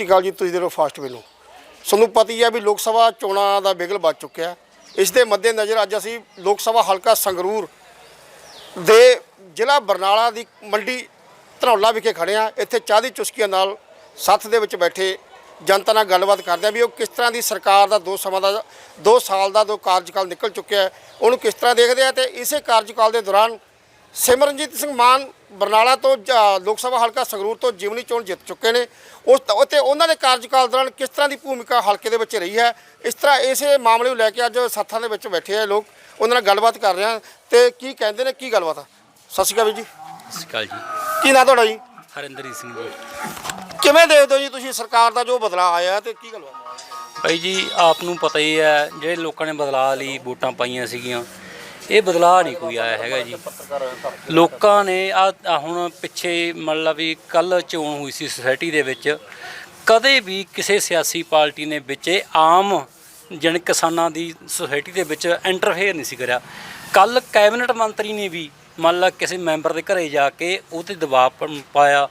ਸ਼੍ਰੀ ਅਕਾਲ ਜੀ, ਤੁਸੀਂ ਦੇ ਦੇਖੋ ਫਾਸਟ ਮੈਨੂੰ ਤੁਹਾਨੂੰ ਪਤਾ ਹੀ ਹੈ ਵੀ ਲੋਕ ਸਭਾ ਚੋਣਾਂ ਦਾ ਬਿਗਲ ਵੱਜ ਚੁੱਕਿਆ ਇਸ ਦੇ ਮੱਦੇ ਨਜ਼ਰ ਅੱਜ ਅਸੀਂ ਲੋਕ ਸਭਾ ਹਲਕਾ ਸੰਗਰੂਰ ਦੇ ਜ਼ਿਲ੍ਹਾ ਬਰਨਾਲਾ ਦੀ ਮੰਡੀ ਧਨੌਲਾ ਵਿਖੇ ਖੜੇ ਆ ਇੱਥੇ ਚਾਹ ਦੀ ਚੁਸਕੀਆਂ ਨਾਲ ਸੱਥ ਦੇ ਵਿੱਚ ਬੈਠੇ ਜਨਤਾ ਨਾਲ ਗੱਲਬਾਤ ਕਰਦੇ ਆ ਵੀ ਉਹ ਕਿਸ ਤਰ੍ਹਾਂ ਦੀ ਸਰਕਾਰ ਦਾ ਦੋ ਸਮਾਂ ਦਾ, ਦੋ ਸਾਲ ਦਾ ਦੋ ਕਾਰਜਕਾਲ ਨਿਕਲ ਚੁੱਕਿਆ ਉਹਨੂੰ ਕਿਸ ਤਰ੍ਹਾਂ ਦੇਖਦੇ ਆ ਤੇ ਇਸੇ ਕਾਰਜਕਾਲ ਦੇ ਦੌਰਾਨ ਸਿਮਰਨਜੀਤ ਸਿੰਘ ਮਾਨ ਬਰਨਾਲਾ ਤੋਂ ਲੋਕ ਸਭਾ ਹਲਕਾ ਸੰਗਰੂਰ ਤੋਂ ਜਿਮਨੀ ਚੋਣ ਜਿੱਤ ਚੁੱਕੇ ਨੇ। ਉਸ ਤੇ ਉਹਨਾਂ ਦੇ ਕਾਰਜਕਾਲ ਦੌਰਾਨ ਕਿਸ ਤਰ੍ਹਾਂ ਦੀ ਭੂਮਿਕਾ ਹਲਕੇ ਦੇ ਵਿੱਚ ਰਹੀ ਹੈ? ਇਸ ਤਰ੍ਹਾਂ ਇਸੇ ਮਾਮਲੇ ਨੂੰ ਲੈ ਕੇ ਅੱਜ ਸੱਥਾਂ ਦੇ ਵਿੱਚ ਬੈਠੇ ਆ ਲੋਕ। ਉਹਨਾਂ ਨਾਲ ਗੱਲਬਾਤ ਕਰ ਰਹੇ ਆ ਤੇ ਕੀ ਕਹਿੰਦੇ ਨੇ ਕੀ ਗੱਲਬਾਤ ਆ? ਸਤਿ ਸ਼੍ਰੀ ਅਕਾਲ ਜੀ। ਸਤਿ ਸ਼੍ਰੀ ਅਕਾਲ ਜੀ। ਕੀ ਨਾਂ ਤੁਹਾਡਾ ਜੀ? ਹਰਿੰਦਰਜੀਤ ਸਿੰਘ ਜੀ। ਕਿਵੇਂ ਦੇਖਦੇ ਹੋ ਜੀ ਤੁਸੀਂ ਸਰਕਾਰ ਦਾ ਜੋ ਬਦਲਾਅ ਆਇਆ ਤੇ ਕੀ ਗੱਲਬਾਤ ਭਾਈ ਜੀ ਆਪ ਨੂੰ ਪਤਾ ਹੀ ਹੈ ਜਿਹੜੇ ਲੋਕਾਂ ਨੇ ਬਦਲਾਅ ਲਈ ਵੋਟਾਂ ਪਾਈਆਂ ਸੀਗੀਆਂ ਇਹ ਬਦਲਾਅ ਨਹੀਂ ਕੋਈ ਆਇਆ ਹੈਗਾ ਜੀ। ਲੋਕਾਂ ਨੇ ਆ ਹੁਣ ਪਿੱਛੇ ਮੰਨ ਲਾ ਵੀ ਕੱਲ ਚੋਣ ਹੋਈ ਸੀ ਸੁਸਾਇਟੀ ਦੇ ਵਿੱਚ, ਕਦੇ ਵੀ ਕਿਸੇ ਸਿਆਸੀ ਪਾਰਟੀ ਨੇ ਵਿੱਚ ਆਮ ਜਨ ਕਿਸਾਨਾਂ ਦੀ ਸੁਸਾਇਟੀ ਦੇ ਵਿੱਚ ਇੰਟਰਫੇਅਰ ਨਹੀਂ ਸੀ ਕਰਿਆ। ਕੱਲ ਕੈਬਨਿਟ ਮੰਤਰੀ ਨੇ ਵੀ ਮੰਨ ਲਾ ਕਿਸੇ ਮੈਂਬਰ ਦੇ ਘਰੇ ਜਾ ਕੇ ਉਹ ਤੇ ਦਬਾਅ ਪਾਇਆ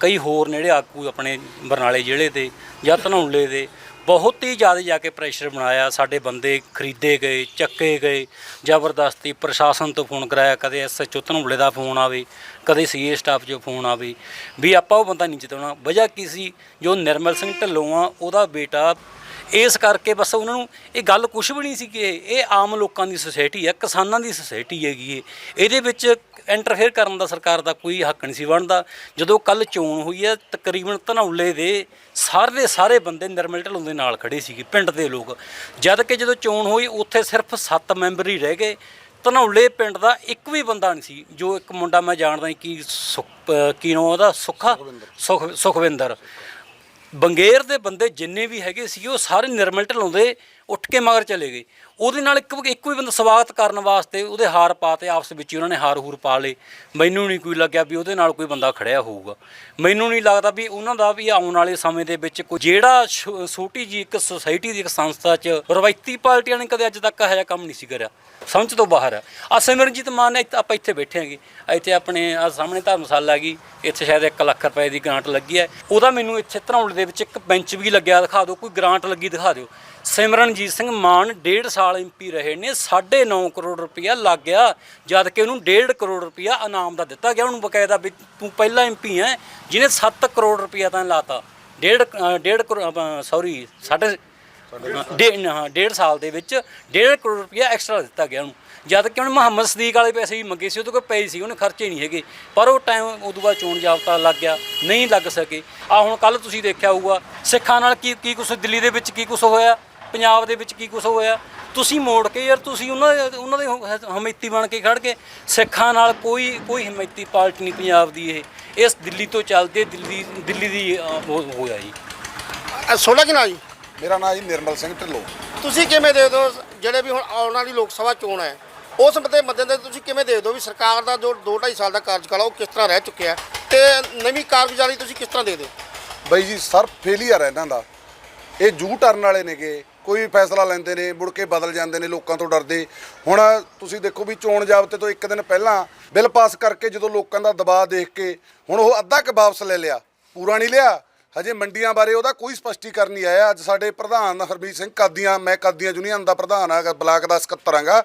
ਕਈ ਹੋਰ ਨੇੜੇ ਆਗੂ ਆਪਣੇ ਬਰਨਾਲੇ ਜ਼ਿਲ੍ਹੇ ਦੇ ਜਾਂ ਧਨੌਲੇ ਦੇ ਬਹੁਤ ਹੀ ਜ਼ਿਆਦਾ ਜਾ ਕੇ ਪ੍ਰੈਸ਼ਰ ਬਣਾਇਆ। ਸਾਡੇ ਬੰਦੇ ਖਰੀਦੇ ਗਏ, ਚੱਕੇ ਗਏ, ਜ਼ਬਰਦਸਤੀ ਪ੍ਰਸ਼ਾਸਨ ਤੋਂ ਫੋਨ ਕਰਾਇਆ, ਕਦੇ ਐਸਐਚਓ ਧਨੌਲੇ ਦਾ ਫੋਨ ਆਵੇ, ਕਦੇ ਸੀਏ ਸਟਾਫ 'ਚੋਂ ਫੋਨ ਆਵੇ। ਵੀ ਆਪਾਂ ਉਹ ਬੰਦਾ ਨਹੀਂ ਜਿਤਾਉਣਾ। ਵਜ੍ਹਾ ਕੀ ਸੀ? ਜੋ ਨਿਰਮਲ ਸਿੰਘ ਢਿੱਲੋਂ ਆ, ਉਹਦਾ ਬੇਟਾ ਇਸ ਕਰਕੇ ਬਸ ਉਹਨਾਂ ਨੂੰ ਇਹ ਗੱਲ ਕੁਝ ਵੀ ਨਹੀਂ ਸੀ ਕਿ ਇਹ ਆਮ ਲੋਕਾਂ ਦੀ ਸੁਸਾਇਟੀ ਹੈ ਕਿਸਾਨਾਂ ਦੀ ਸੁਸਾਇਟੀ ਹੈਗੀ ਇਹ। ਇਹਦੇ ਵਿੱਚ ਇੰਟਰਫੇਅਰ ਕਰਨ ਦਾ ਸਰਕਾਰ ਦਾ ਕੋਈ ਹੱਕ ਨਹੀਂ ਸੀ ਬਣਦਾ। ਜਦੋਂ ਕੱਲ ਚੋਣ ਹੋਈ ਹੈ ਤਕਰੀਬਨ ਧਨੌਲੇ ਦੇ ਸਾਰੇ ਸਾਰੇ ਬੰਦੇ ਨਿਰਮਲ ਢਿੱਲੋਂ ਦੇ ਨਾਲ ਖੜੇ ਸੀਗੇ ਪਿੰਡ ਦੇ ਲੋਕ। ਜਦ ਕਿ ਜਦੋਂ ਚੋਣ ਹੋਈ ਉੱਥੇ ਸਿਰਫ 7 ਮੈਂਬਰ ਹੀ ਰਹਿ ਗਏ। ਧਨੌਲੇ ਪਿੰਡ ਦਾ ਇੱਕ ਵੀ ਬੰਦਾ ਨਹੀਂ ਸੀ ਜੋ ਇੱਕ ਮੁੰਡਾ ਮੈਂ ਜਾਣਦਾ ਕੀ ਕੀ ਨਾਮ ਉਹਦਾ? ਸੁੱਖਾ? ਸੁਖ ਸੁਖਵਿੰਦਰ। ਬੰਗੇਰ ਦੇ ਬੰਦੇ ਜਿੰਨੇ ਵੀ ਹੈਗੇ ਸੀ, ਉਹ ਸਾਰੇ ਨਿਰਮਲ ਢਲਾਉਂਦੇ ਉੱਠ ਕੇ ਮਗਰ ਚਲੇ ਗਏ। ਉਹਦੇ ਨਾਲ ਇੱਕ ਇੱਕੋ ਹੀ ਬੰਦਾ ਸਵਾਗਤ ਕਰਨ ਵਾਸਤੇ ਉਹਦੇ ਹਾਰ ਪਾਤੇ ਆਪਸ ਵਿੱਚ ਉਹਨਾਂ ਨੇ ਹਾਰ ਹੂਰ ਪਾ ਲਏ। ਮੈਨੂੰ ਨਹੀਂ ਕੋਈ ਲੱਗਿਆ ਵੀ ਉਹਦੇ ਨਾਲ ਕੋਈ ਬੰਦਾ ਖੜਿਆ ਹੋਊਗਾ। ਮੈਨੂੰ ਨਹੀਂ ਲੱਗਦਾ ਵੀ ਉਹਨਾਂ ਦਾ ਵੀ ਆਉਣ ਵਾਲੇ ਸਮੇਂ ਦੇ ਵਿੱਚ ਕੋਈ, ਜਿਹੜਾ ਛੋ- ਛੋਟੀ ਜੀ ਇੱਕ ਸੁਸਾਇਟੀ ਦੀ ਇੱਕ ਸੰਸਥਾ 'ਚ ਰਵਾਇਤੀ ਪਾਰਟੀਆਂ ਨੇ ਕਦੇ ਅੱਜ ਤੱਕ ਇਹੋ ਜਿਹਾ ਕੰਮ ਨਹੀਂ ਸੀ ਕਰਿਆ। ਸਮਝ ਤੋਂ ਬਾਹਰ ਆ। ਸਿਮਰਨਜੀਤ ਮਾਨ ਨੇ ਆਪਾਂ ਇੱਥੇ ਬੈਠੇ ਆਂਗੇ ਇੱਥੇ ਆਪਣੇ ਆ ਸਾਹਮਣੇ ਧਰਮਸ਼ਾਲਾ ਗਈ ਇੱਥੇ ਸ਼ਾਇਦ 1 ਲੱਖ ਰੁਪਏ ਦੀ ਗ੍ਰਾਂਟ ਲੱਗੀ ਹੈ। ਉਹਦਾ ਮੈਨੂੰ ਇੱਥੇ ਧਰੌਲ ਦੇ ਵਿੱਚ ਇੱਕ ਬੈਂਚ ਵੀ ਲੱਗਿਆ ਦਿਖਾ ਦਿਓ। ਕੋਈ ਗ੍ਰਾਂਟ ਲੱਗੀ ਦਿਖਾ ਦਿਓ। ਸਿਮਰਨਜੀਤ ਸਿੰਘ ਮਾਨ 1.5 ਸਾਲ ਐਮਪੀ ਰਹੇ ਨੇ। 9.5 ਕਰੋੜ ਰੁਪਇਆ ਲੱਗ ਗਿਆ। ਜਦ ਕਿ ਉਹਨੂੰ 1.5 ਕਰੋੜ ਰੁਪਇਆ ਇਨਾਮ ਦਾ ਦਿੱਤਾ ਗਿਆ। ਉਹਨੂੰ ਬਕਾਇਦਾ ਵੀ ਤੂੰ ਪਹਿਲਾ ਐਮਪੀ ਹੈ। ਜਿਹਨੇ 7 ਕਰੋੜ ਰੁਪਇਆ ਤਾਂ ਲਾਤਾ। 1.5 1.5 ਸੌਰੀ 6 ਡੇਢ ਹਾਂ ਡੇਢ ਸਾਲ ਦੇ ਵਿੱਚ 1.5 ਕਰੋੜ ਰੁਪਇਆ ਐਕਸਟਰਾ ਦਿੱਤਾ ਗਿਆ ਉਹਨੂੰ। ਜਦ ਕਿ ਉਹਨੇ ਮੁਹੰਮਦ ਸਦੀਕ ਵਾਲੇ ਪੈਸੇ ਵੀ ਮੰਗੇ ਸੀ, ਉਹਦੇ ਕੋਲ ਪਏ ਸੀ, ਉਹਨੇ ਖਰਚੇ ਨਹੀਂ ਹੈਗੇ। ਪਰ ਉਹ ਟਾਈਮ ਉਦੋਂ ਬਾਅਦ ਚੋਣ ਜਾਬਤਾ ਲੱਗ ਗਿਆ, ਨਹੀਂ ਲੱਗ ਸਕੇ। ਆ ਹੁਣ ਕੱਲ ਤੁਸੀਂ ਦੇਖਿਆ ਹੋਊਗਾ, ਸਿੱਖਾਂ ਨਾਲ ਕੀ ਕੀ ਕੁਝ ਦਿੱਲੀ ਦੇ ਵਿੱਚ ਕੀ ਕੁਝ ਹੋਇਆ, ਪੰਜਾਬ ਦੇ ਵਿੱਚ ਕੀ ਕੁਝ ਹੋਇਆ। ਤੁਸੀਂ ਮੋੜ ਕੇ ਯਾਰ, ਤੁਸੀਂ ਉਹਨਾਂ ਦੇ ਉਹਨਾਂ ਦੇ ਹਮੇਤੀ ਬਣ ਕੇ ਖੜ ਕੇ ਸਿੱਖਾਂ ਨਾਲ ਕੋਈ ਕੋਈ ਹਮੇਤੀ ਪਾਰਟੀ ਨਹੀਂ ਪੰਜਾਬ ਦੀ ਇਹ। ਇਸ ਦਿੱਲੀ ਤੋਂ ਚੱਲਦੇ ਦਿੱਲੀ ਦਿੱਲੀ ਦੀ ਹੋਇਆ ਜੀ। 16 ਕਿਨਾ ਜੀ? ਮੇਰਾ ਨਾਮ ਜੀ ਨਿਰਮਲ ਸਿੰਘ ਢਿੱਲੋਂ। ਤੁਸੀਂ ਕਿਵੇਂ ਦੇਖਦੇ ਹੋ ਜਿਹੜੇ ਵੀ ਹੁਣ ਆਉਣ ਵਾਲੀ ਲੋਕ ਸਭਾ ਚੋਣ ਹੈ? ਉਸ ਮਤੇ ਮੱਦੇ ਨਜ਼ਰ ਤੁਸੀਂ ਕਿਵੇਂ ਦੇਖਦੇ ਹੋ ਵੀ ਸਰਕਾਰ ਦਾ ਜੋ 2 2.5 ਸਾਲ ਦਾ ਕਾਰਜਕਾਲ ਉਹ ਕਿਸ ਤਰ੍ਹਾਂ ਰਹਿ ਚੁੱਕਿਆ ਤੇ ਨਵੀਂ ਕਾਰਗੁਜ਼ਾਰੀ ਤੁਸੀਂ ਕਿਸ ਤਰ੍ਹਾਂ ਦੇਖਦੇ ਹੋ ਬਈ ਜੀ ਸਰ ਫੇਲੀਅਰ ਹੈ ਇਹਨਾਂ ਦਾ। ਇਹ ਜੂ ਟਰਨ ਵਾਲੇ ਨੇਗੇ। ਕੋਈ ਫੈਸਲਾ ਲੈਂਦੇ ਨੇ ਮੁੜ ਕੇ ਬਦਲ ਜਾਂਦੇ ਨੇ ਲੋਕਾਂ ਤੋਂ ਡਰਦੇ। ਹੁਣ ਤੁਸੀਂ ਦੇਖੋ ਵੀ ਚੋਣ ਜਾਬਤੇ ਤੋਂ ਇੱਕ ਦਿਨ ਪਹਿਲਾਂ ਬਿੱਲ ਪਾਸ ਕਰਕੇ ਜਦੋਂ ਲੋਕਾਂ ਦਾ ਦਬਾਅ ਦੇਖ ਕੇ ਹੁਣ ਉਹ ਅੱਧਾ ਕੁ ਵਾਪਸ ਲੈ ਲਿਆ। ਪੂਰਾ ਨਹੀਂ ਲਿਆ। ਹਜੇ ਮੰਡੀਆਂ ਬਾਰੇ ਉਹਦਾ ਕੋਈ ਸਪਸ਼ਟੀਕਰਨ ਨਹੀਂ ਆਇਆ। ਅੱਜ ਸਾਡੇ ਪ੍ਰਧਾਨ ਹਰਮੀਤ ਸਿੰਘ ਕਾਦੀਆਂ, ਮੈਂ ਕਾਦੀਆਂ ਯੂਨੀਅਨ ਦਾ ਪ੍ਰਧਾਨ ਆਗਾ ਬਲਾਕ ਦਾ ਸਕੱਤਰ ਆਂਗਾ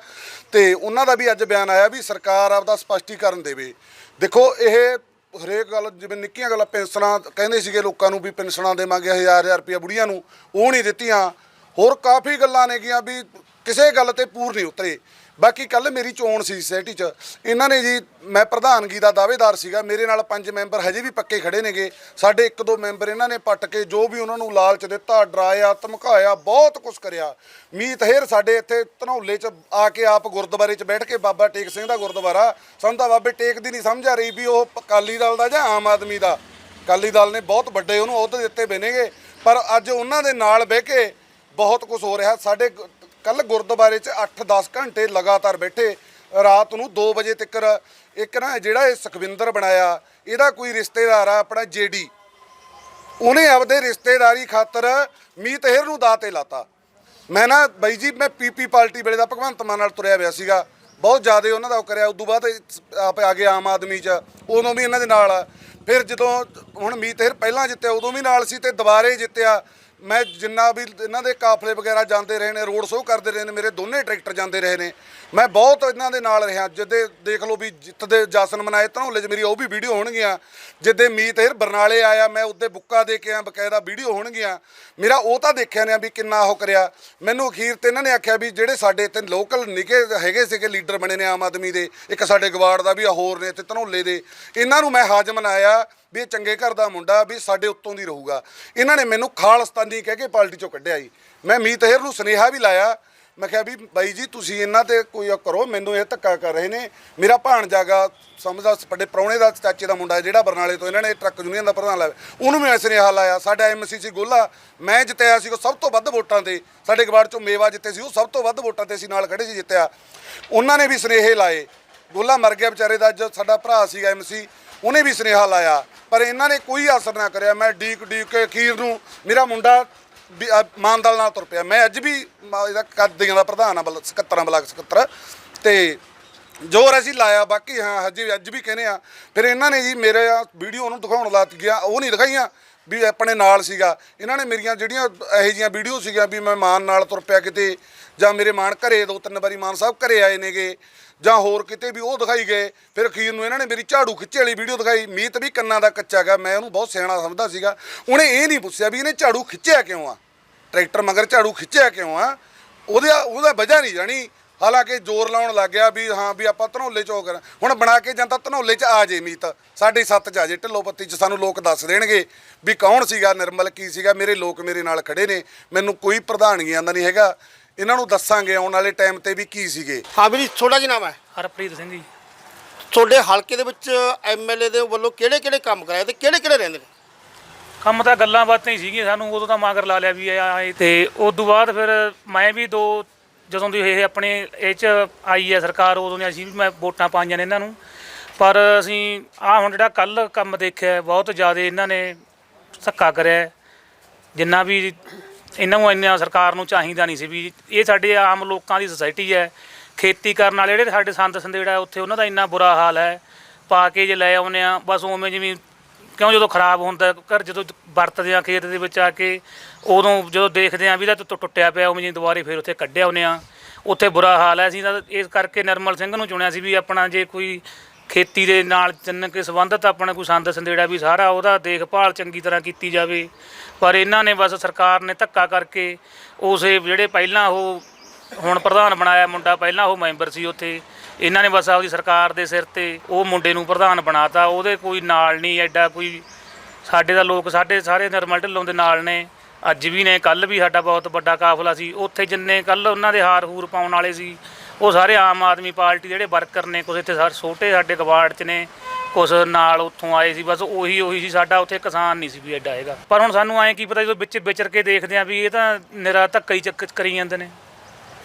ਤੇ ਉਹਨਾਂ ਦਾ ਵੀ ਅੱਜ ਬਿਆਨ ਆਇਆ ਵੀ ਸਰਕਾਰ ਆਪਦਾ ਸਪਸ਼ਟੀਕਰਨ ਦੇਵੇ। ਦੇਖੋ, ਇਹ ਹਰੇਕ ਗੱਲ, ਜਿਵੇਂ ਨਿੱਕੀਆਂ ਗੱਲਾਂ, ਪੈਨਸ਼ਨਾਂ, ਕਹਿੰਦੇ ਸੀਗੇ ਲੋਕਾਂ ਨੂੰ ਵੀ ਪੈਨਸ਼ਨਾਂ ਦੇਵਾਂਗੇ ਹਜ਼ਾਰ ਹਜ਼ਾਰ ਰੁਪਇਆ ਬੁੜੀਆਂ ਨੂੰ। ਉਹ ਨਹੀਂ ਦਿੱਤੀਆਂ। ਹੋਰ ਕਾਫੀ ਗੱਲਾਂ ਨੇਗੀਆਂ ਵੀ ਕਿਸੇ ਗੱਲ ਤੇ ਪੂਰ ਨਹੀਂ ਉਤਰੇ। ਬਾਕੀ ਕੱਲ ਮੇਰੀ ਚੋਣ ਸੀ ਸੋਸਾਇਟੀ 'ਚ। ਇਹਨਾਂ ਨੇ ਜੀ, ਮੈਂ ਪ੍ਰਧਾਨਗੀ ਦਾ ਦਾਅਵੇਦਾਰ ਸੀਗਾ। ਮੇਰੇ ਨਾਲ ਪੰਜ ਮੈਂਬਰ ਹਜੇ ਵੀ ਪੱਕੇ ਖੜੇ ਨੇਗੇ। ਸਾਡੇ ਇੱਕ ਦੋ ਮੈਂਬਰ ਇਹਨਾਂ ਨੇ ਪੱਟ ਕੇ ਜੋ ਵੀ ਉਹਨਾਂ ਨੂੰ ਲਾਲਚ ਦਿੱਤਾ, ਡਰਾਇਆ, ਧਮਕਾਇਆ, ਬਹੁਤ ਕੁਝ ਕਰਿਆ। ਮੀਤ ਹੇਰ ਸਾਡੇ ਇੱਥੇ ਧਨੌਲੇ 'ਚ ਆ ਕੇ ਆਪ ਗੁਰਦੁਆਰੇ 'ਚ ਬੈਠ ਕੇ ਬਾਬਾ ਟੇਕ ਸਿੰਘ ਦਾ ਗੁਰਦੁਆਰਾ ਸਾਨੂੰ ਤਾਂ ਬਾਬੇ ਟੇਕ ਦੀ ਨਹੀਂ ਸਮਝ ਆ ਰਹੀ ਵੀ ਉਹ ਅਕਾਲੀ ਦਲ ਦਾ ਜਾਂ ਆਮ ਆਦਮੀ ਦਾ। ਅਕਾਲੀ ਦਲ ਨੇ ਬਹੁਤ ਵੱਡੇ ਉਹਨੂੰ ਅਹੁਦੇ ਦਿੱਤੇ ਬਨੇਗੇ। ਪਰ ਅੱਜ ਉਹਨਾਂ ਦੇ ਨਾਲ ਬਹਿ ਕੇ ਬਹੁਤ ਕੁਝ ਹੋ ਰਿਹਾ। ਸਾਡੇ ਕੱਲ ਗੁਰਦੁਆਰੇ 'ਚ 8-10 ਘੰਟੇ ਲਗਾਤਾਰ ਬੈਠੇ, ਰਾਤ ਨੂੰ 2 ਵਜੇ ਤੱਕ ਇੱਕ ਨਾ ਜਿਹੜਾ ਇਹ ਸੁਖਵਿੰਦਰ ਬਣਾਇਆ, ਇਹਦਾ ਕੋਈ ਰਿਸ਼ਤੇਦਾਰ ਆ ਆਪਣਾ ਜੇਡੀ। ਉਹਨੇ ਆਪਦੇ ਰਿਸ਼ਤੇਦਾਰੀ ਖਾਤਰ ਮੀਤ ਹੇਰ ਨੂੰ ਦਾਅ ਤੇ ਲਾਤਾ। ਮੈਂ ਨਾ ਬਾਈ ਜੀ, ਮੈਂ ਪੀਪੀ ਪਾਰਟੀ ਵੇਲੇ ਦਾ ਭਗਵੰਤ ਮਾਨ ਨਾਲ ਤੁਰਿਆ ਹੋਇਆ ਸੀਗਾ। ਬਹੁਤ ਜ਼ਿਆਦਾ ਉਹਨਾਂ ਦਾ ਉਹ ਕਰਿਆ, ਉਦੋਂ ਬਾਅਦ ਆਪ ਆ ਗਏ ਆਮ ਆਦਮੀ 'ਚ, ਉਦੋਂ ਵੀ ਇਹਨਾਂ ਦੇ ਨਾਲ। ਆ ਫਿਰ ਜਦੋਂ ਹੁਣ ਮੀਤ ਹੇਰ ਪਹਿਲਾਂ ਜਿੱਤਿਆ, ਉਦੋਂ ਵੀ ਨਾਲ ਸੀ ਤੇ ਦੁਬਾਰੇ ਜਿੱਤਿਆ। ਮੈਂ ਜਿੰਨਾ ਵੀ ਇਹਨਾਂ ਦੇ ਕਾਫਲੇ ਵਗੈਰਾ ਜਾਂਦੇ ਰਹੇ ਨੇ, ਰੋਡ ਸ਼ੋਅ ਕਰਦੇ ਰਹੇ ਨੇ, ਮੇਰੇ ਦੋਨੇ ਟਰੈਕਟਰ ਜਾਂਦੇ ਰਹੇ ਨੇ। ਮੈਂ ਬਹੁਤ ਇਹਨਾਂ ਦੇ ਨਾਲ ਰਿਹਾ, ਜਿੱਦੇ ਦੇਖ ਲਓ ਵੀ ਜਿੱਤ ਦੇ ਜਸ਼ਨ ਮਨਾਏ ਧਨੌਲੇ 'ਚ ਮੇਰੀ ਉਹ ਵੀ ਵੀਡੀਓ ਹੋਣਗੀਆਂ। ਜਿੱਦੇ ਮੀਤ ਹੇਰ ਬਰਨਾਲੇ ਆਇਆ, ਮੈਂ ਉੱਤੇ ਬੁੱਕਾ ਦੇ ਕੇ ਆ ਬਕਾਇਦਾ ਵੀਡੀਓ ਹੋਣਗੀਆਂ। ਮੇਰਾ ਉਹ ਤਾਂ ਦੇਖਿਆ ਨੇ ਵੀ ਕਿੰਨਾ ਉਹ ਕਰਿਆ। ਮੈਨੂੰ ਅਖੀਰ ਤੇ ਇਹਨਾਂ ਨੇ ਆਖਿਆ ਵੀ ਜਿਹੜੇ ਸਾਡੇ ਇੱਥੇ ਲੋਕਲ ਨਿੱਕੇ ਹੈਗੇ ਸੀਗੇ ਲੀਡਰ ਬਣੇ ਨੇ ਆਮ ਆਦਮੀ ਦੇ, ਇੱਕ ਸਾਡੇ ਗਵਾੜ ਦਾ ਵੀ ਆ, ਹੋਰ ਨੇ ਇੱਥੇ ਧਨੌਲੇ ਦੇ। ਇਹਨਾਂ ਨੂੰ ਮੈਂ ਹਾਜ਼ਮ ਮਨਾਇਆ ਵੀ ਇਹ ਚੰਗੇ ਘਰ ਦਾ ਮੁੰਡਾ ਵੀ ਸਾਡੇ ਉੱਤੋਂ ਦੀ ਰਹੂਗਾ। ਇਹਨਾਂ ਨੇ ਮੈਨੂੰ ਖਾਲਸਤਾਨੀ ਕਹਿ ਕੇ ਪਾਰਟੀ ਚੋਂ ਕੱਢਿਆ ਜੀ। ਮੈਂ ਮੀਤ ਹੇਰ ਨੂੰ ਸੁਨੇਹਾ ਵੀ ਲਾਇਆ ਮੈਂ ਕਿਹਾ ਵੀ ਬਾਈ ਜੀ, ਤੁਸੀਂ ਇਹਨਾਂ ਤੇ ਕੋਈ ਉਹ ਕਰੋ, ਮੈਨੂੰ ਇਹ ਧੱਕਾ ਕਰ ਰਹੇ ਨੇ। ਮੇਰਾ ਭਾਣਜਾਗਾ ਸਮਝਦਾ ਵੱਡੇ ਪ੍ਰਾਹੁਣੇ ਦਾ ਚਾਚੇ ਦਾ ਮੁੰਡਾ ਜਿਹੜਾ ਬਰਨਾਲੇ ਤੋਂ ਇਹਨਾਂ ਨੇ ਟਰੱਕ ਯੂਨੀਅਨ ਦਾ ਪ੍ਰਧਾਨ ਲਾਇਆ। ਉਹਨੂੰ ਮੈਂ ਸੁਨੇਹਾ ਲਾਇਆ। ਸਾਡਾ ਐਮਸੀਸੀ ਗੋਲਾ। ਮੈਂ ਜਿੱਤਿਆ ਸੀ, ਉਹ ਸਭ ਤੋਂ ਵੱਧ ਵੋਟਾਂ ਤੇ। ਸਾਡੇ ਗਵਾੜ ਚੋਂ ਮੇਵਾ ਜਿੱਤੇ ਸੀ, ਉਹ ਸਭ ਤੋਂ ਵੱਧ ਵੋਟਾਂ ਤੇ ਅਸੀਂ ਨਾਲ ਖੜੇ ਸੀ ਜਿੱਤਿਆ। ਉਹਨਾਂ ਨੇ ਵੀ ਸੁਨੇਹੇ ਲਾਏ। ਗੋਲਾ ਮਰ ਗਿਆ ਵਿਚਾਰੇ ਦਾ ਜੋ ਸਾਡਾ ਭਰਾ ਸੀਗਾ ਐਮਸੀ। ਉਹਨੇ ਵੀ ਸੁਨੇਹਾ ਲਾਇਆ। ਪਰ ਇਹਨਾਂ ਨੇ ਕੋਈ ਅਸਰ ਨਾ ਕਰਿਆ। ਮੈਂ ਡੀਕ ਡੀਕ ਕੇ ਅਖੀਰ ਨੂੰ ਮੇਰਾ ਮੁੰਡਾ ਵੀ ਅ- ਇਮਾਨਦਾਰ ਨਾਲ ਤੁਰ ਪਿਆ। ਮੈਂ ਅੱਜ ਵੀ ਮ- ਇਹਦਾ ਕੱਦੀਆਂ ਦਾ ਪ੍ਰਧਾਨ ਆ ਬਲ 77 ਬਲਾਕ 77 ਤੇ ਜੋਰ ਅਸੀਂ ਲਾਇਆ, ਬਾਕੀ ਹਾਂ, ਹਜੇ ਅੱਜ ਵੀ ਕਹਿੰਦੇ ਆ ਫਿਰ ਇਹਨਾਂ ਨੇ ਜੀ ਮੇਰੇ ਵੀਡੀਓ ਉਹਨੂੰ ਦਿਖਾਉਣ ਲੱਗ ਗਿਆ, ਉਹ ਨਹੀਂ ਦਿਖਾਈਆਂ। ਵੀ ਆਪਣੇ ਨਾਲ ਸੀਗਾ। ਇਹਨਾਂ ਨੇ ਮੇਰੀਆਂ ਜਿਹੜੀਆਂ ਇਹੋ ਜੀਆਂ ਵੀਡੀਓ ਸੀਗੀਆਂ ਵੀ ਮੈਂ ਮਾਨ ਨਾਲ ਤੁਰ ਪਿਆ ਕਿਤੇ, ਜਾਂ ਮੇਰੇ ਮਾਨ ਘਰੇ ਦੋ ਤਿੰਨ ਵਾਰੀ ਮਾਨ ਸਾਹਿਬ ਘਰੇ ਆਏ ਨੇਗੇ, ਜਾਂ ਹੋਰ ਕਿਤੇ ਵੀ ਉਹ ਦਿਖਾਈ ਗਏ, ਫਿਰ ਅਖੀਰ ਨੂੰ ਇਹਨਾਂ ਨੇ ਮੇਰੀ ਝਾੜੂ ਖਿੱਚੇ ਵਾਲੀ ਵੀਡੀਓ ਦਿਖਾਈ। ਮੀਤ ਵੀ ਕੰਨਾਂ ਦਾ ਕੱਚਾ ਗਾ ਮੈਂ ਉਹਨੂੰ ਬਹੁਤ ਸਿਆਣਾ ਸਮਝਦਾ ਸੀਗਾ। ਉਹਨੇ ਇਹ ਨਹੀਂ ਪੁੱਛਿਆ ਵੀ ਇਹਨੇ ਝਾੜੂ ਖਿੱਚਿਆ ਕਿਉਂ ਆ? ਟਰੈਕਟਰ ਮਗਰ ਝਾੜੂ ਖਿੱਚਿਆ ਕਿਉਂ ਆ? ਉਹਦਾ ਉਹਦਾ ਵਜ੍ਹਾ ਨਹੀਂ ਜਾਣੀ। ਹਾਲਾਂਕਿ ਜ਼ੋਰ ਲਾਉਣ ਲੱਗ ਗਿਆ ਵੀ ਹਾਂ ਵੀ ਆਪਾਂ ਧਨੌਲੇ ਚੋਂ ਕਰਾਂ। ਹੁਣ ਬਣਾ ਕੇ ਜਾਂਦਾ ਧਨੌਲੇ 'ਚ ਆ ਜੇ ਮੀਤ। ਸਾਡੇ ਸੱਤ 'ਚ ਆ ਜੇ ਢਿੱਲੋਂ ਪੱਤੀ 'ਚ ਸਾਨੂੰ ਲੋਕ ਦੱਸ ਦੇਣਗੇ ਵੀ ਕੌਣ ਸੀਗਾ ਨਿਰਮਲ ਕੀ ਸੀਗਾ ਮੇਰੇ ਲੋਕ ਮੇਰੇ ਨਾਲ ਖੜੇ ਨੇ ਮੈਨੂੰ ਕੋਈ ਪ੍ਰਧਾਨਗੀਆਂ ਦਾ ਨਹੀਂ ਹੈਗਾ। ਇਹਨਾਂ ਨੂੰ ਦੱਸਾਂਗੇ ਆਉਣ ਵਾਲੇ ਟਾਈਮ ਤੇ ਵੀ ਕੀ ਸੀਗੇ। ਹਾਂ ਵੀਰ ਜੀ ਤੁਹਾਡਾ ਕੀ ਨਾਮ ਹੈ? ਹਰਪ੍ਰੀਤ ਸਿੰਘ ਜੀ। ਤੁਹਾਡੇ ਹਲਕੇ ਦੇ ਵਿੱਚ ਐਮਐਲਏ ਦੇ ਵੱਲੋਂ ਕਿਹੜੇ ਕਿਹੜੇ ਕੰਮ ਕਰਾਏ ਤੇ ਕਿਹੜੇ ਕਿਹੜੇ ਰਹਿੰਦੇ ਨੇ? ਕੰਮ ਤਾਂ ਗੱਲਾਂ ਬਾਤਾਂ ਹੀ ਸੀਗੀਆਂ ਸਾਨੂੰ ਉਦੋਂ ਤਾਂ ਮਾਗਰ ਲਾ ਲਿਆ ਵੀ ਆਏ ਤੇ ਉਸ ਤੋਂ ਬਾਅਦ ਫਿਰ ਮੈਂ ਵੀ ਦੋ ਜਦੋਂ ਦੀ ਇਹ ਆਪਣੇ ਇਹ ਚ ਆਈ ਹੈ ਸਰਕਾਰ, ਉਦੋਂ ਦੀ ਅਸੀਂ ਵੀ ਮੈਂ ਵੋਟਾਂ ਪਾਈਆਂ ਨੇ ਇਹਨਾਂ ਨੂੰ। ਪਰ ਅਸੀਂ ਆ ਹੁਣ ਜਿਹੜਾ ਕੱਲ ਕੰਮ ਦੇਖਿਆ ਬਹੁਤ ਜ਼ਿਆਦਾ ਇਹਨਾਂ ਨੇ ਧੱਕਾ ਕਰਿਆ ਜਿੰਨਾ ਵੀ ਇਹਨਾਂ ਨੂੰ ਇੰਨਾ ਸਰਕਾਰ ਨੂੰ ਚਾਹੀਦਾ ਨਹੀਂ ਸੀ ਵੀ ਇਹ ਸਾਡੇ ਆਮ ਲੋਕਾਂ ਦੀ ਸੁਸਾਇਟੀ ਹੈ। ਖੇਤੀ ਕਰਨ ਵਾਲੇ ਜਿਹੜੇ ਸਾਡੇ ਸੰਤ ਸੰਦੇੜਾ ਉੱਥੇ ਉਹਨਾਂ ਦਾ ਇੰਨਾ ਬੁਰਾ ਹਾਲ ਹੈ। ਪਾ ਕੇ ਜੇ ਲੈ ਆਉਂਦੇ ਆ ਬਸ ਉਵੇਂ ਜਿਵੇਂ ਕਿਉਂ ਜਦੋਂ ਖਰਾਬ ਹੁੰਦਾ, ਘਰ ਜਦੋਂ ਵਰਤਦੇ ਆ ਖੇਤ ਦੇ ਵਿੱਚ ਆ ਕੇ, ਉਦੋਂ ਜਦੋਂ ਦੇਖਦੇ ਆ ਵੀ ਇਹਦਾ ਟੁੱਟ- ਟੁੱਟਿਆ ਪਿਆ, ਉਵੇਂ ਜਿਵੇਂ ਦੁਬਾਰੇ ਫਿਰ ਉੱਥੇ ਕੱਢਿਆ ਆਉਂਦੇ ਆ। ਉੱਥੇ ਬੁਰਾ ਹਾਲ ਹੈ, ਅਸੀਂ ਤਾਂ ਇਸ ਕਰਕੇ ਨਿਰਮਲ ਸਿੰਘ ਨੂੰ ਚੁਣਿਆ ਸੀ ਵੀ ਆਪਣਾ ਜੇ ਕੋਈ ਖੇਤੀ ਦੇ ਨਾਲ ਚੰਨ ਕੇ ਸੰਬੰਧਿਤ ਆਪਣਾ ਕੋਈ ਸੰਦ ਸੰਦੇੜਾ ਵੀ ਸਾਰਾ ਉਹਦਾ ਦੇਖਭਾਲ ਚੰਗੀ ਤਰ੍ਹਾਂ ਕੀਤੀ ਜਾਵੇ। ਪਰ ਇਹਨਾਂ ਨੇ ਬਸ ਸਰਕਾਰ ਨੇ ਧੱਕਾ ਕਰਕੇ, ਉਸੇ ਜਿਹੜੇ ਪਹਿਲਾਂ ਉਹ ਹੁਣ ਪ੍ਰਧਾਨ ਬਣਾਇਆ ਮੁੰਡਾ, ਪਹਿਲਾਂ ਉਹ ਮੈਂਬਰ ਸੀ ਉੱਥੇ ਇਹਨਾਂ ਨੇ ਬਸ ਆਪਦੀ ਸਰਕਾਰ ਦੇ ਸਿਰ ਤੇ ਉਹ ਮੁੰਡੇ ਨੂੰ ਪ੍ਰਧਾਨ ਬਣਾਤਾ, ਉਹਦੇ ਕੋਈ ਨਾਲ ਨਹੀਂ, ਐਡਾ ਕੋਈ ਸਾਡੇ ਦਾ ਲੋਕ ਸਾਡੇ ਸਾਰੇ ਨਿਰਮਲ ਢਿੱਲੋਂ ਦੇ ਨਾਲ ਨੇ। ਅੱਜ ਵੀ ਨੇ ਕੱਲ ਵੀ ਸਾਡਾ ਬਹੁਤ ਵੱਡਾ ਕਾਫਲਾ ਸੀ। ਉੱਥੇ ਜਿੰਨੇ ਕੱਲ ਉਹਨਾਂ ਦੇ ਹਾਰ ਹੂਰ ਪਾਉਣ ਵਾਲੇ ਸੀ, ਉਹ ਸਾਰੇ ਆਮ ਆਦਮੀ ਪਾਰਟੀ ਜਿਹੜੇ ਵਰਕਰ ਨੇ ਕੁਝ ਇੱਥੇ ਸਾਰੇ ਛੋਟੇ ਸਾਡੇ ਕਬਾੜ 'ਚ ਨੇ ਕੁਝ ਨਾਲ ਉੱਥੋਂ ਆਏ ਸੀ, ਬਸ ਉਹੀ ਉਹੀ ਸੀ। ਸਾਡਾ ਉੱਥੇ ਕਿਸਾਨ ਨਹੀਂ ਸੀ ਵੀ ਐਡਾ ਹੈਗਾ। ਪਰ ਹੁਣ ਸਾਨੂੰ ਐਂ ਕੀ ਪਤਾ ਜਦੋਂ ਵਿੱਚ ਵਿਚਰ ਕੇ ਦੇਖਦੇ ਆ ਵੀ ਇਹ ਤਾਂ ਨਿਰਾ ਧੱਕਾ ਹੀ ਚੱਕ, ਕਰੀ ਜਾਂਦੇ ਨੇ।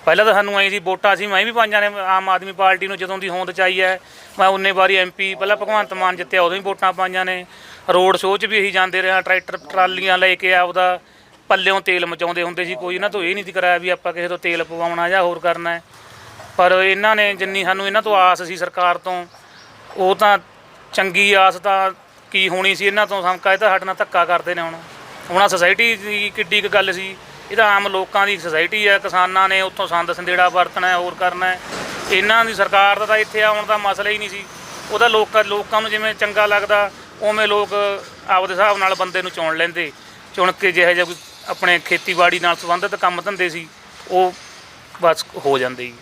ਪਹਿਲਾਂ ਤਾਂ ਸਾਨੂੰ ਐਂ ਸੀ ਵੋਟਾਂ ਸੀ ਮੈਂ ਵੀ ਪਾਈਆਂ ਨੇ ਆਮ ਆਦਮੀ ਪਾਰਟੀ ਨੂੰ, ਜਦੋਂ ਦੀ ਹੋਂਦ ਚ ਆਈ ਹੈ, ਮੈਂ ਉਨੇ ਵਾਰੀ ਐਮਪੀ ਪਹਿਲਾਂ ਭਗਵੰਤ ਮਾਨ ਜਿੱਤਿਆ, ਉਦੋਂ ਹੀ ਵੋਟਾਂ ਪਾਈਆਂ ਨੇ। ਰੋਡ ਸ਼ੋਅ 'ਚ ਵੀ ਅਸੀਂ ਜਾਂਦੇ ਰਹੇ ਹਾਂ, ਟਰੈਕਟਰ, ਟਰਾਲੀਆਂ ਲੈ ਕੇ ਆਪਦਾ ਪੱਲਿਓਂ ਤੇਲ ਮਚਾਉਂਦੇ ਹੁੰਦੇ ਸੀ ਕੋਈ, ਇਹਨਾਂ ਤੋਂ ਇਹ ਨਹੀਂ ਸੀ ਕਰਾਇਆ ਵੀ ਆਪਾਂ ਕਿਸੇ ਤੋਂ ਤੇਲ ਪਵਾਉਣਾ ਜਾਂ ਹੋਰ ਕਰਨਾ ਹੈ। ਪਰ ਇਹਨਾਂ ਨੇ ਜਿੰਨੀ ਸਾਨੂੰ ਇਹਨਾਂ ਤੋਂ ਆਸ ਸੀ ਸਰਕਾਰ ਤੋਂ, ਉਹ ਤਾਂ ਚੰਗੀ ਆਸ ਤਾਂ ਕੀ ਹੋਣੀ ਸੀ, ਇਹਨਾਂ ਤੋਂ ਸੰਕਾ ਇਹ ਤਾਂ ਸਾਡੇ ਨਾਲ ਧੱਕਾ ਕਰਦੇ ਨੇ ਹੁਣ। ਹੁਣ ਆਹ ਸੁਸਾਇਟੀ ਦੀ ਕਿੱਡੀ ਕੁ ਗੱਲ ਸੀ ਇਹ ਤਾਂ ਆਮ ਲੋਕਾਂ ਦੀ ਸੁਸਾਇਟੀ ਹੈ ਕਿਸਾਨਾਂ ਨੇ ਉੱਥੋਂ ਸੰਦ ਸੰਦੇੜਾ ਵਰਤਣਾ ਹੈ ਹੋਰ ਕਰਨਾ ਹੈ। ਇਹਨਾਂ ਦੀ ਸਰਕਾਰ ਦਾ ਤਾਂ ਇੱਥੇ ਆਉਣ ਦਾ ਮਸਲਾ ਹੀ ਨਹੀਂ ਸੀ। ਉਹਦਾ ਲੋਕਾਂ ਲੋਕਾਂ ਨੂੰ ਜਿਵੇਂ ਚੰਗਾ ਲੱਗਦਾ ਉਵੇਂ ਲੋਕ ਆਪਦੇ ਹਿਸਾਬ ਨਾਲ ਬੰਦੇ ਨੂੰ ਚੁਣ ਲੈਂਦੇ। ਚੁਣ ਕੇ ਜਿਹੋ ਜਿਹਾ ਕੋਈ ਆਪਣੇ ਖੇਤੀਬਾੜੀ ਨਾਲ ਸੰਬੰਧਿਤ ਕੰਮ ਧੰਦੇ ਸੀ ਉਹ ਬਸ ਹੋ ਜਾਂਦੇ ਜੀ।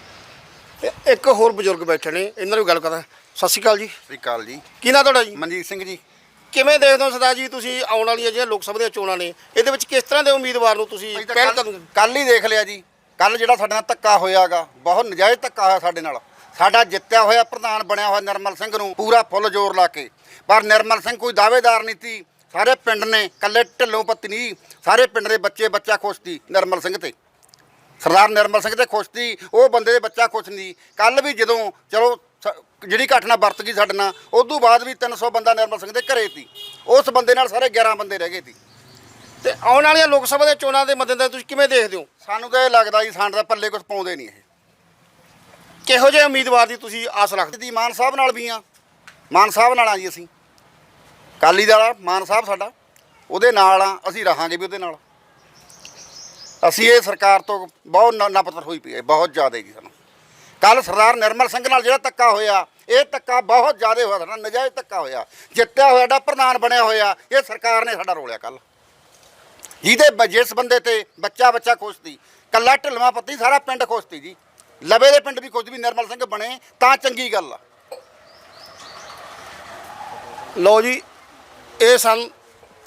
ਤੇ ਇੱਕ ਹੋਰ ਬਜ਼ੁਰਗ ਬੈਠੇ ਨੇ ਇਹਨਾਂ ਨਾਲ ਵੀ ਗੱਲ ਕਰਾਂ। ਸਤਿ ਸ਼੍ਰੀ ਅਕਾਲ ਜੀ। ਸਤਿ ਸ਼੍ਰੀ ਅਕਾਲ ਜੀ। ਕੀ ਨਾਂ ਤੁਹਾਡਾ ਜੀ? ਮਨਜੀਤ ਸਿੰਘ ਜੀ। ਕਿਵੇਂ ਦੇਖਦੇ ਹੋ ਸਰਦਾਰ ਜੀ ਤੁਸੀਂ ਆਉਣ ਵਾਲੀਆਂ ਜਿਹੜੀਆਂ ਲੋਕ ਸਭਾ ਦੀਆਂ ਚੋਣਾਂ ਨੇ ਇਹਦੇ ਵਿੱਚ ਕਿਸ ਤਰ੍ਹਾਂ ਦੇ ਉਮੀਦਵਾਰ ਨੂੰ ਤੁਸੀਂ ਪਹਿਲ ਕਰੋਗੇ ਕੱਲ ਹੀ ਦੇਖ ਲਿਆ ਜੀ। ਕੱਲ ਜਿਹੜਾ ਸਾਡੇ ਨਾਲ ਧੱਕਾ ਹੋਇਆਗਾ ਬਹੁਤ ਨਜਾਇਜ਼ ਧੱਕਾ ਹੋਇਆ ਸਾਡੇ ਨਾਲ। ਸਾਡਾ ਜਿੱਤਿਆ ਹੋਇਆ ਪ੍ਰਧਾਨ ਬਣਿਆ ਹੋਇਆ ਨਿਰਮਲ ਸਿੰਘ ਨੂੰ ਪੂਰਾ ਫੁੱਲ ਜ਼ੋਰ ਲਾ ਕੇ। ਪਰ ਨਿਰਮਲ ਸਿੰਘ ਕੋਈ ਦਾਅਵੇਦਾਰ ਨਹੀਂ ਸੀ। ਸਾਰੇ ਪਿੰਡ ਨੇ ਕੱਲੇ ਢਿੱਲੋਂ ਪੱਤੀ ਨਹੀਂ ਸਾਰੇ ਪਿੰਡ ਦੇ ਬੱਚੇ ਬੱਚਾ ਖੁਸ਼ ਸੀ ਨਿਰਮਲ ਸਿੰਘ ਤੇ। ਸਰਦਾਰ ਨਿਰਮਲ ਸਿੰਘ ਤੇ ਖੁਸ਼ ਸੀ ਉਹ ਬੰਦੇ ਦੇ ਬੱਚਾ ਖੁਸ਼ ਨਹੀਂ। ਕੱਲ ਵੀ ਜਦੋਂ ਚਲੋ ਜਿਹੜੀ ਘਟਨਾ ਵਰਤ ਗਈ ਸਾਡੇ ਨਾਲ ਉਸ ਤੋਂ ਬਾਅਦ ਵੀ 300 ਬੰਦਾ ਨਿਰਮਲ ਸਿੰਘ ਦੇ ਘਰੇ ਸੀ। ਉਸ ਬੰਦੇ ਨਾਲ ਸਾਰੇ 11 ਬੰਦੇ ਰਹਿ ਗਏ ਸੀ। ਤੇ ਆਉਣ ਵਾਲੀਆਂ ਲੋਕ ਸਭਾ ਦੀਆਂ ਚੋਣਾਂ ਦੇ ਮੱਦੇਨਜ਼ਰ ਤੁਸੀਂ ਕਿਵੇਂ ਦੇਖਦੇ ਹੋ? ਸਾਨੂੰ ਤਾਂ ਇਹ ਲੱਗਦਾ ਜੀ ਸਾਡੇ ਦਾ ਪੱਲੇ ਕੁਝ ਪਾਉਂਦੇ ਨਹੀਂ ਇਹ। ਕਿਹੋ ਜਿਹੇ ਉਮੀਦਵਾਰ ਦੀ ਤੁਸੀਂ ਆਸ ਰੱਖਦੇ? ਦੀ ਮਾਨ ਸਾਹਿਬ ਨਾਲ ਵੀ ਆ। ਮਾਨ ਸਾਹਿਬ ਨਾਲ ਆ ਜੀ ਅਸੀਂ। ਕਾਲੀ ਦਲ ਮਾਨ ਸਾਹਿਬ ਸਾਡਾ। ਉਹਦੇ ਨਾਲ ਆ ਅਸੀਂ ਰਹਾਂਗੇ ਵੀ ਉਹਦੇ ਨਾਲ। ਅਸੀਂ ਇਹ ਸਰਕਾਰ ਤੋਂ ਬਹੁਤ ਨਫ਼ਰਤ ਹੋਈ ਪਈ ਹੈ ਬਹੁਤ ਜ਼ਿਆਦਾ ਜੀ ਕੱਲ ਸਰਦਾਰ ਨਿਰਮਲ ਸਿੰਘ ਨਾਲ ਜਿਹੜਾ ਧੱਕਾ ਹੋਇਆ, ਇਹ ਧੱਕਾ ਬਹੁਤ ਜ਼ਿਆਦਾ ਹੋਇਆ ਸਾਡਾ ਨਜਾਇਜ਼ ਧੱਕਾ ਹੋਇਆ। ਜਿੱਤਿਆ ਹੋਇਆ ਦਾ ਪ੍ਰਧਾਨ ਬਣਿਆ ਹੋਇਆ, ਇਹ ਸਰਕਾਰ ਨੇ ਸਾਡਾ ਰੋਲਿਆ ਕੱਲ ਜਿਹਦੇ ਬ- ਜਿਸ ਬੰਦੇ ਤੇ ਬੱਚਾ ਬੱਚਾ ਖੁਸ਼ਤੀ, ਕੱਲਾ ਢਿਲਵਾ ਪੱਤੀ, ਸਾਰਾ ਪਿੰਡ ਖੁਸ਼ਤੀ ਜੀ। ਲਵੇ ਦੇ ਪਿੰਡ ਵੀ ਕੁਝ ਵੀ ਨਿਰਮਲ ਸਿੰਘ ਬਣੇ, ਤਾਂ ਚੰਗੀ ਗੱਲ ਆ। ਲਓ ਜੀ, ਇਹ ਸਨ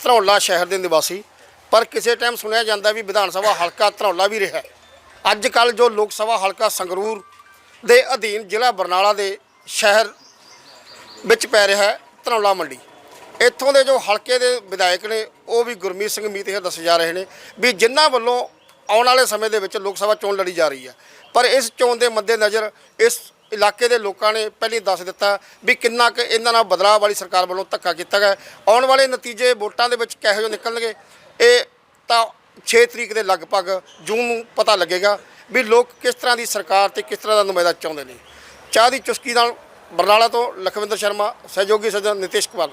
ਧਰੌਲਾ ਸ਼ਹਿਰ ਦੇ ਨਿਵਾਸੀ। ਪਰ ਕਿਸੇ ਟਾਈਮ ਸੁਣਿਆ ਜਾਂਦਾ ਵੀ ਵਿਧਾਨ ਸਭਾ ਹਲਕਾ ਧਰੌਲਾ ਵੀ ਰਿਹਾ। ਅੱਜ ਕੱਲ ਜੋ ਲੋਕ ਸਭਾ ਹਲਕਾ ਸੰਗਰੂਰ ਦੇ ਅਧੀਨ ਜ਼ਿਲ੍ਹਾ ਬਰਨਾਲਾ ਦੇ ਸ਼ਹਿਰ ਵਿੱਚ ਪੈ ਰਿਹਾ ਹੈ ਧਰੌਲਾ ਮੰਡੀ। ਇੱਥੋਂ ਦੇ ਜੋ ਹਲਕੇ ਦੇ ਵਿਧਾਇਕ ਨੇ, ਉਹ ਵੀ ਗੁਰਮੀਤ ਸਿੰਘ ਮੀਤ ਇਹ ਦੱਸੇ ਜਾ ਰਹੇ ਨੇ ਵੀ ਜਿਨ੍ਹਾਂ ਵੱਲੋਂ ਆਉਣ ਵਾਲੇ ਸਮੇਂ ਦੇ ਵਿੱਚ ਲੋਕ ਸਭਾ ਚੋਣ ਲੜੀ ਜਾ ਰਹੀ ਹੈ। ਪਰ ਇਸ ਚੋਣ ਦੇ ਮੱਦੇਨਜ਼ਰ ਇਸ ਇਲਾਕੇ ਦੇ ਲੋਕਾਂ ਨੇ ਪਹਿਲੀ ਦੱਸ ਦਿੱਤਾ ਵੀ ਕਿੰਨਾ ਕੁ ਇਹਨਾਂ ਨਾਲ ਬਦਲਾਅ ਵਾਲੀ ਸਰਕਾਰ ਵੱਲੋਂ ਧੱਕਾ ਕੀਤਾ ਗਿਆ। ਆਉਣ ਵਾਲੇ ਨਤੀਜੇ ਵੋਟਾਂ ਦੇ ਵਿੱਚ ਕਿਹੋ ਜਿਹੇ ਨਿਕਲਣਗੇ, ਇਹ ਤਾਂ 6 ਤਰੀਕ ਦੇ ਲਗਭਗ ਜੂਨ ਨੂੰ ਪਤਾ ਲੱਗੇਗਾ। ਵੀ ਲੋਕ ਕਿਸ ਤਰ੍ਹਾਂ ਦੀ ਸਰਕਾਰ ਤੇ ਕਿਸ ਤਰ੍ਹਾਂ ਦਾ ਨੁਮਾਇੰਦਾ ਚਾਹੁੰਦੇ ਨੇ। ਚਾਹ ਦੀ ਚੁਸਕੀ ਨਾਲ ਬਰਨਾਲਾ ਤੋਂ ਲਖਵਿੰਦਰ ਸ਼ਰਮਾ, ਸਹਿਯੋਗੀ ਸੱਜਣ ਨਿਤੇਸ਼ ਕੁਮਾਰ।